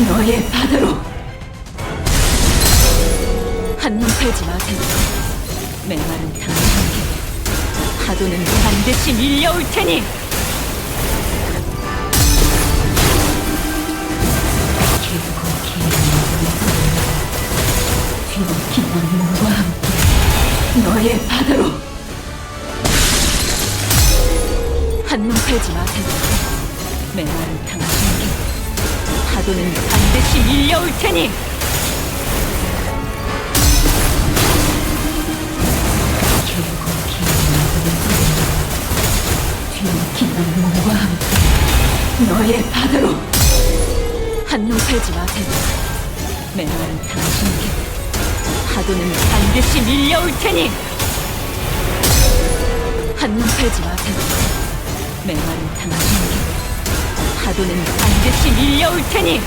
너의 바다로. 한눈 팔지 마세요. 메마른 당신에게 파도는 반드시 밀려올 테니. 길고 긴 뒤늦힌 눈물과 함께. 너의 바다로. 한눈 팔지 마세요. 메마른 당신에게 파도는 반드시 밀려올 테니. 뒤늦힌 눈물과 함께 너의 바다로. 한눈 팔지 마세요. 메마른 당신에게 파도는 반드시 밀려올 테니. 한눈 팔지 마세요. 메마른 당신에게 파도는 반드시 밀려올 테니.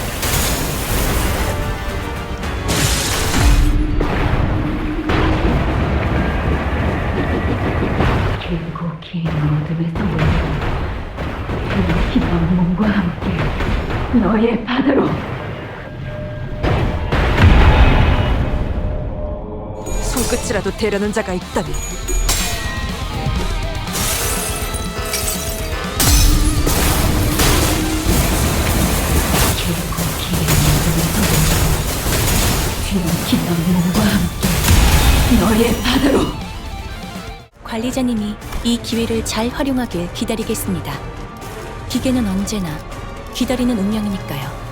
길고 긴 어둠에서 몰려 뒤늦힌 악몽과 함께 너의 바다로. 손끝이라도 대려는 자가 있다면 뒤늦힌 악몽과 함께 너의 바다로 관리자님이 이 기회를 잘 활용하길 기다리겠습니다. 기계는 언제나 기다리는 운명이니까요.